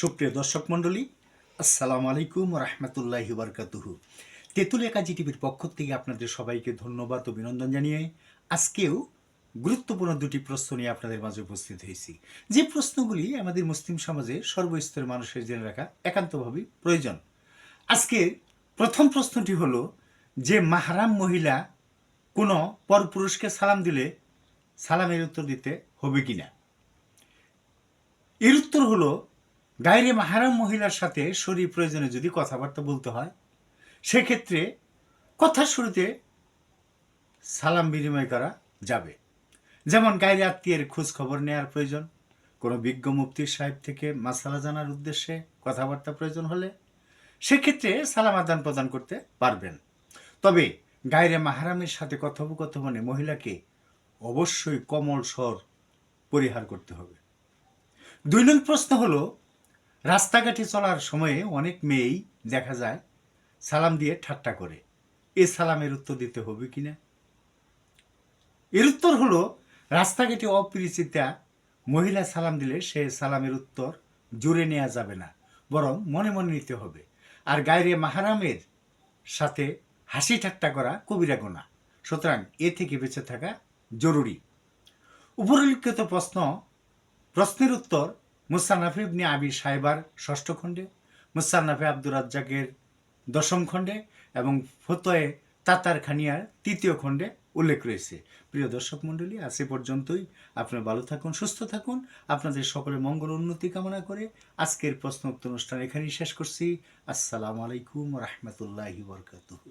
সুপ্রিয় দর্শক মণ্ডলী, আসসালামু আলাইকুম রহমতুল্লাহি বারকাতুহু। তেঁতুল একাজি টিভির পক্ষ থেকে আপনাদের সবাইকে ধন্যবাদ ও অভিনন্দন জানিয়ে আজকেও গুরুত্বপূর্ণ দুটি প্রশ্ন নিয়ে আপনাদের মাঝে উপস্থিত হয়েছি। যে প্রশ্নগুলি আমাদের মুসলিম সমাজে সর্বস্তরের মানুষের জেনে রাখা একান্তভাবেই প্রয়োজন। আজকের প্রথম প্রশ্নটি হলো, যে মাহারাম মহিলা কোনো পরপুরুষকে সালাম দিলে সালামের উত্তর দিতে হবে কিনা? এর উত্তর হলো গায়রে মাহারাম মহিলার সাথে শরীর প্রয়োজনে যদি কথাবার্তা বলতে হয়, সেক্ষেত্রে কথার শুরুতে সালাম বিনিময় করা যাবে। যেমন গায়রে আত্মীয়ের খোঁজ খবর নেওয়ার প্রয়োজন, কোনো বিজ্ঞ মুফতি সাহেব থেকে মাসালা জানার উদ্দেশ্যে কথাবার্তা প্রয়োজন হলে সেক্ষেত্রে সালাম আদান প্রদান করতে পারবেন। তবে গায়রে মাহারামের সাথে কথোপকথনে মহিলাকে অবশ্যই কমল স্বর পরিহার করতে হবে। দুই নং প্রশ্ন হলো রাস্তাঘাটে চলার সময়ে অনেক মেয়েই দেখা যায় সালাম দিয়ে ঠাট্টা করে। এ সালামের উত্তর দিতে হবে কিনা? এর উত্তর হলো, রাস্তাঘাটে অপরিচিতা মহিলা সালাম দিলে সে সালামের উত্তর জুড়ে নেওয়া যাবে না, বরং মনে মনে নিতে হবে। আর গায়রে মাহারামের সাথে হাসি ঠাট্টা করা কবিরা গোনা। সুতরাং এ থেকে বেঁচে থাকা জরুরি। উপরিলিখিত প্রশ্ন, প্রশ্নের উত্তর মুসান্নাফে ইবনে আবি সাহেবার ষষ্ঠ খণ্ডে মুসান্নাফে আব্দুর রাজ্জাকের দশম খণ্ডে এবং ফতোয়ে তাতার খানিয়ার তৃতীয় খণ্ডে উল্লেখ রয়েছে। প্রিয় দর্শক মণ্ডলী, আজ এ পর্যন্তই। আপনারা ভালো থাকুন, সুস্থ থাকুন। আপনাদের সকলের মঙ্গল উন্নতি কামনা করে আজকের প্রশ্ন উত্তর অনুষ্ঠান এখানেই শেষ করছি। আসসালামু আলাইকুম রহমতুল্লাহি বরকাতুহু।